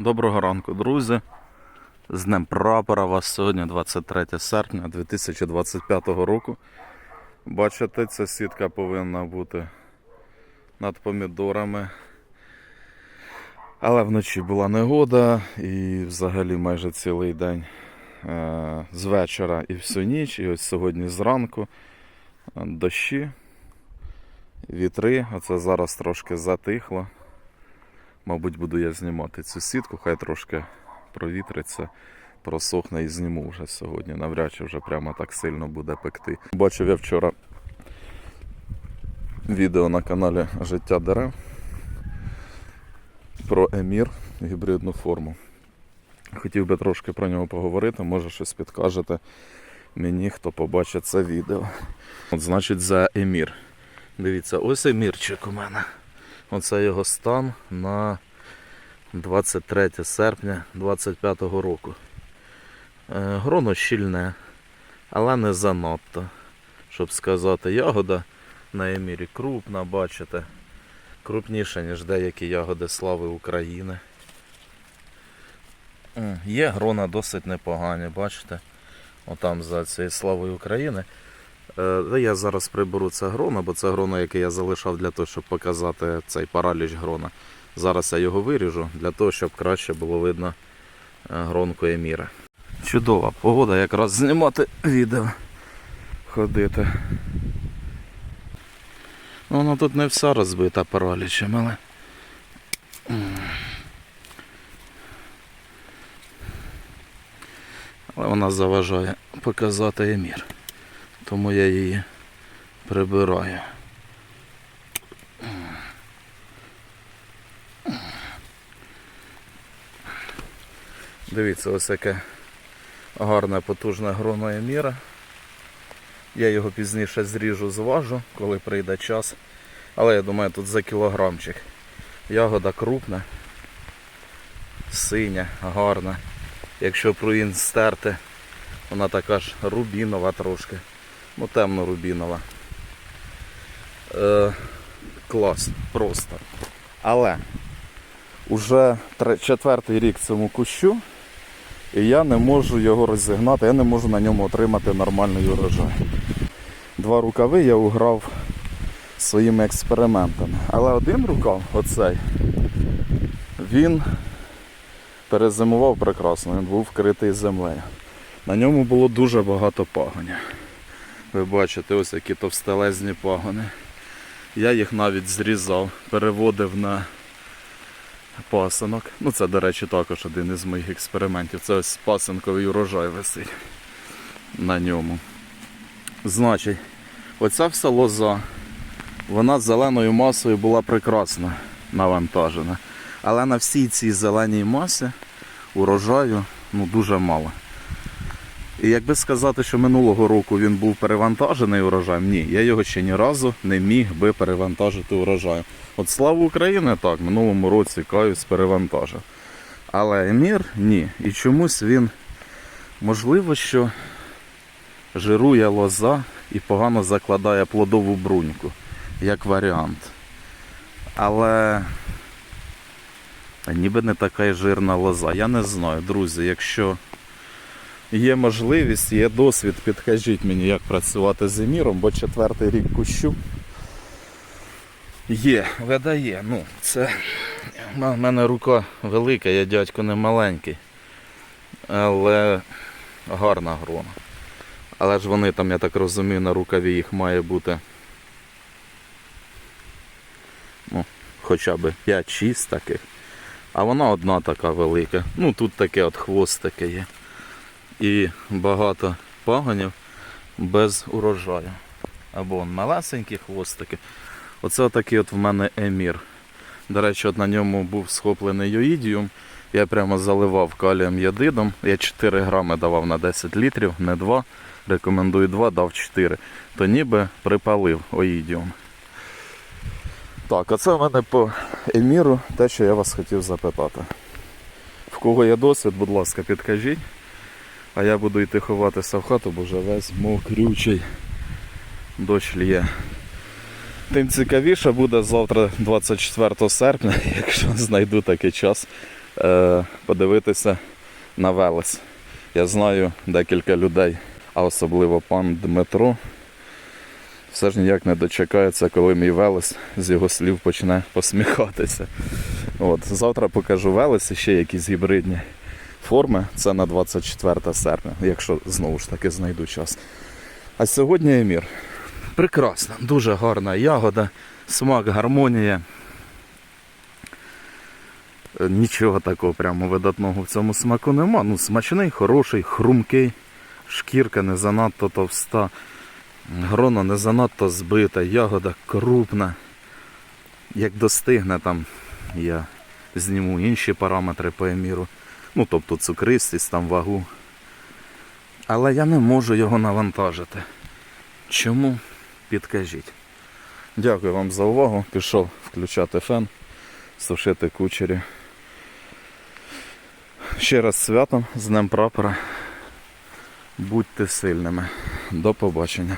Доброго ранку, друзі. З Днем прапора вас сьогодні 23 серпня 2025 року. Бачите, ця сітка повинна бути над помідорами. Але вночі була негода і взагалі майже цілий день е, з вечора і всю ніч. І ось сьогодні зранку дощі, вітри. Оце зараз трошки затихло. Мабуть, буду я знімати цю сітку, хай трошки провітриться, просохне і зніму вже сьогодні. Навряд чи вже прямо так сильно буде пекти. Бачив я вчора відео на каналі Життя дерев про емір гібридну форму. Хотів би трошки про нього поговорити, може щось підкажете мені, хто побачить це відео. От значить за емір. Дивіться, ось емірчик у мене. Оце його стан на 23 серпня 25 року. Е, Гроно щільне, але не занадто. Щоб сказати, ягода на емірі крупна, бачите. Крупніша, ніж деякі ягоди слави України. Є грона досить непогані, бачите? Отам за цією славою України. Е, Я зараз приберу це грона, бо це гроно, яке я залишав для того, щоб показати цей параліч грона. Зараз я його виріжу для того, щоб краще було видно е, гронку Еміра. Чудова погода, якраз знімати відео, ходити. Ну, Вона тут не вся розбита паралічем, але. Але вона заважає показати Емір тому я її прибираю. Дивіться, ось яке гарне потужне гроно еміра. Я його пізніше зріжу, зважу, коли прийде час. Але я думаю, тут за кілограмчик. Ягода крупна, синя, гарна. Якщо пруїн стерти, вона така ж рубінова трошки. Ну, темно-рубінова. Е, клас, просто. Але уже четвертий рік цьому кущу, і я не можу його розігнати, я не можу на ньому отримати нормальний урожай. Два рукави я уграв своїми експериментами. Але один рукав, оцей, він перезимував прекрасно, він був вкритий землею. На ньому було дуже багато пагоня. Ви бачите, ось які товстелезні пагони. Я їх навіть зрізав, переводив на пасинок. Ну це, до речі, також один із моїх експериментів. Це ось пасинковий урожай висить на ньому. Значить, оця вся лоза, вона зеленою масою була прекрасно навантажена. Але на всій цій зеленій масі урожаю ну, дуже мало. І якби сказати, що минулого року він був перевантажений урожаєм, ні, я його ще ні разу не міг би перевантажити урожаєм. От слава України, так, минулому році каюсь перевантажив. Але емір ні. І чомусь він, можливо, що жирує лоза і погано закладає плодову бруньку, як варіант. Але ніби не така й жирна лоза. Я не знаю, друзі, якщо є можливість, є досвід, підкажіть мені, як працювати з еміром, бо четвертий рік кущу. Є, видає. Ну, це в мене рука велика, я дядько не маленький. Але гарна грона. Але ж вони там, я так розумію, на рукаві їх має бути ну, хоча б 5-6 таких. А вона одна така велика. Ну тут таке от хвостики є і багато пагонів без урожаю. Або вон малесенькі хвостики. Оце такий от в мене емір. До речі, от на ньому був схоплений йоїдіум. Я прямо заливав калієм ядидом. Я 4 грами давав на 10 літрів, не 2. Рекомендую 2, дав 4. То ніби припалив оїдіум. Так, оце в мене по еміру те, що я вас хотів запитати. В кого є досвід, будь ласка, підкажіть. А я буду йти ховатися в хату, бо вже весь мокрючий дощ лє. Тим цікавіше буде завтра, 24 серпня, якщо знайду такий час, е, подивитися на Велес. Я знаю декілька людей, а особливо пан Дмитро. Все ж ніяк не дочекається, коли мій Велес з його слів почне посміхатися. От, завтра покажу Велес і ще якісь гібридні форми. Це на 24 серпня, якщо знову ж таки знайду час. А сьогодні Емір. Прекрасна, дуже гарна ягода, смак, гармонія. Е, Нічого такого прямо видатного в цьому смаку нема. Ну, смачний, хороший, хрумкий, шкірка не занадто товста, грона не занадто збита, ягода крупна. Як достигне там, я зніму інші параметри по еміру. Ну, тобто цукристість, там вагу. Але я не можу його навантажити. Чому? Підкажіть. Дякую вам за увагу. Пішов включати фен, сушити кучері. Ще раз святом, з Днем прапора. Будьте сильними. До побачення.